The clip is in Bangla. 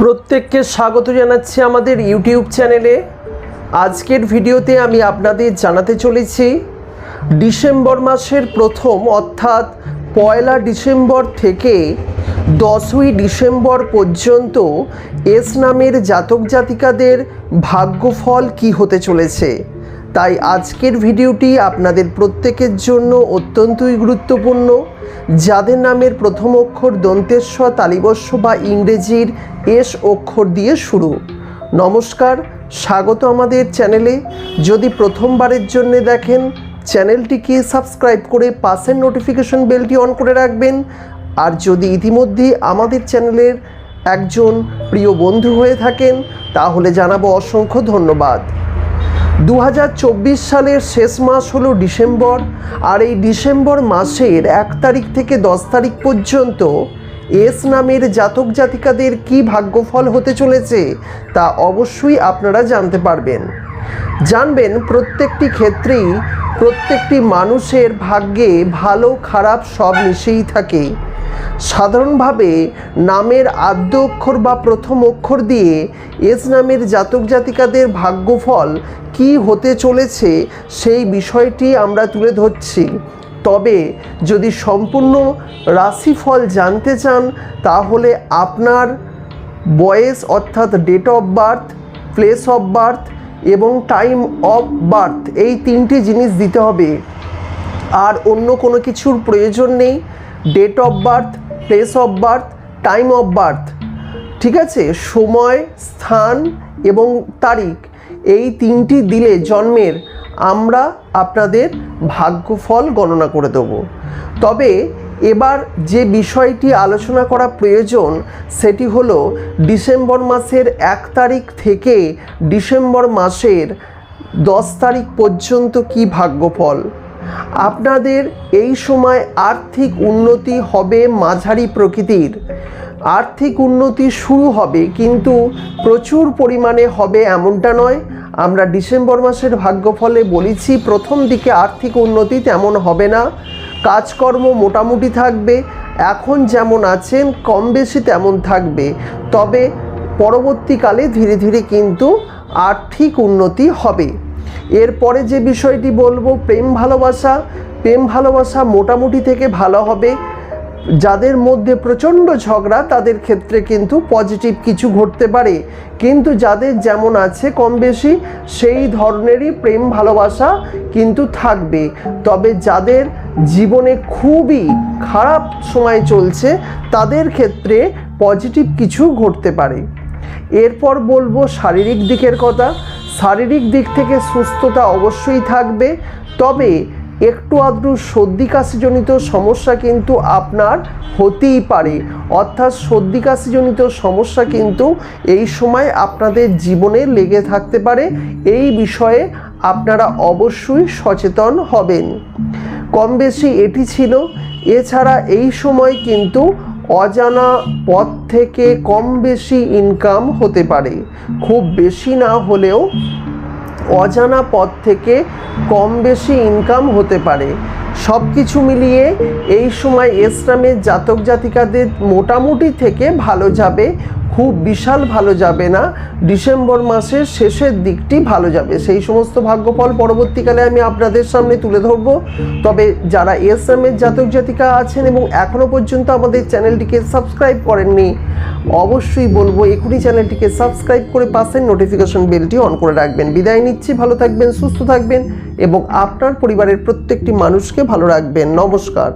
প্রত্যেককে স্বাগত জানাচ্ছি আমাদের ইউটিউব চ্যানেলে। আজকের ভিডিওতে আমি আপনাদের জানাতে চলেছি, ডিসেম্বর মাসের প্রথম অর্থাৎ পয়লা ডিসেম্বর থেকে দশই ডিসেম্বর পর্যন্ত এস নামের জাতক জাতিকাদের ভাগ্যফল কি হতে চলেছে? তাই আজকের ভিডিওটি আপনাদের প্রত্যেকের জন্য অত্যন্তই গুরুত্বপূর্ণ। যাদের নামের প্রথম অক্ষর দন্তেশ্বর তালিবস্য বা ইংরেজির এস অক্ষর দিয়ে শুরু। নমস্কার, স্বাগত আমাদের চ্যানেলে। যদি প্রথমবারের জন্য দেখেন, চ্যানেলটিকে সাবস্ক্রাইব করে পাশের নোটিফিকেশন বেলটি অন করে রাখবেন। আর যদি ইতিমধ্যে আমাদের চ্যানেলের একজন প্রিয় বন্ধু হয়ে থাকেন, তাহলে জানাব অসংখ্য ধন্যবাদ। দু হাজার চব্বিশ সালের শেষ মাস হলো ডিসেম্বর, আর এই ডিসেম্বর মাসের এক তারিখ থেকে দশ তারিখ পর্যন্ত এস নামের জাতক জাতিকাদের কি ভাগ্যফল হতে চলেছে তা অবশ্যই আপনারা জানতে পারবেন। জানবেন প্রত্যেকটি ক্ষেত্রেই প্রত্যেকটি মানুষের ভাগ্যে ভালো খারাপ সব মিশেই থাকে। সাধারণভাবে নামের আদ্য অক্ষর বা প্রথম অক্ষর দিয়ে এস নামের জাতক জাতিকাদের ভাগ্যফল কি হতে চলেছে সেই বিষয়টি আমরা তুলে ধরছি। তবে যদি সম্পূর্ণ রাশিফল জানতে চান, তাহলে আপনার বয়েস অর্থাৎ date of birth, place of birth এবং টাইম অফ বার্থ এই তিনটি জিনিস দিতে হবে। আর অন্য কোনো কিছুর প্রয়োজন নেই। Date of birth place of birth time of birth ঠিক আছে? সময়, স্থান এবং তারিখ, এই তিনটি দিলে জন্মের আমরা আপনাদের ভাগ্যফল গণনা করে দেব। তবে এবার যে বিষয়টি আলোচনা করা প্রয়োজন, সেটি হলো ডিসেম্বর মাসের এক তারিখ থেকে ডিসেম্বর মাসের দশ তারিখ পর্যন্ত কি ভাগ্যফল? আপনাদের এই সময় আর্থিক উন্নতি হবে মাঝারি প্রকৃতির। আর্থিক উন্নতি শুরু হবে, কিন্তু প্রচুর পরিমাণে হবে এমনটা নয়। আমরা ডিসেম্বর মাসের ভাগ্যফলে বলেছি, প্রথম দিকে আর্থিক উন্নতি তেমন হবে না। কাজকর্ম মোটামুটি থাকবে, এখন যেমন আছেন, কম বেশি তেমন থাকবে। তবে পরবর্তীকালে ধীরে ধীরে কিন্তু আর্থিক উন্নতি হবে। এরপরে যে বিষয়টি বলব, প্রেম ভালোবাসা প্রেম ভালোবাসা মোটামুটি থেকে ভালো হবে। যাদের মধ্যে প্রচণ্ড ঝগড়া, তাদের ক্ষেত্রে কিন্তু পজিটিভ কিছু ঘটতে পারে। কিন্তু যাদের যেমন আছে কম বেশি, সেই ধরনেরই প্রেম ভালোবাসা কিন্তু থাকবে। তবে যাদের জীবনে খুবই খারাপ সময় চলছে, তাদের ক্ষেত্রে পজিটিভ কিছু ঘটতে পারে। এরপর বলব শারীরিক দিকের কথা। শারীরিক দিক থেকে সুস্থতা অবশ্যই থাকবে, তবে একটু আধটু সর্দি কাশিজনিত সমস্যা কিন্তু আপনার হতেই পারে। অর্থাৎ সর্দি কাশিজনিত সমস্যা কিন্তু এই সময় আপনাদের জীবনে লেগে থাকতে পারে। এই বিষয়ে আপনারা অবশ্যই সচেতন হবেন। কম বেশি এটি ছিল। এছাড়া এই সময় কিন্তু অজানা পথ থেকে কম বেশি ইনকাম হতে পারে। খুব বেশি না হলেও অজানা পথ থেকে কম বেশি ইনকাম হতে পারে। সব কিছু মিলিয়ে এই সময় এসরামের জাতক জাতিকাদের মোটামুটি থেকে ভালো যাবে খুব বিশাল ভালো যাবে না, ডিসেম্বর মাসের শেষের দিকটি ভালো যাবে। সেই সমস্ত ভাগ্যফল পরবর্তীকালে আমি আপনাদের সামনে তুলে ধরবো। তবে যারা এসএমের জাতক জাতিকা আছেন এবং এখনও পর্যন্ত আমাদের চ্যানেলটিকে সাবস্ক্রাইব করেননি, অবশ্যই বলব এখনই চ্যানেলটিকে সাবস্ক্রাইব করে পাশের নোটিফিকেশন বেলটি অন করে রাখবেন। বিদায় নিচ্ছি, ভালো থাকবেন, সুস্থ থাকবেন এবং আপনার পরিবারের প্রত্যেকটি মানুষকে ভালো রাখবেন। নমস্কার।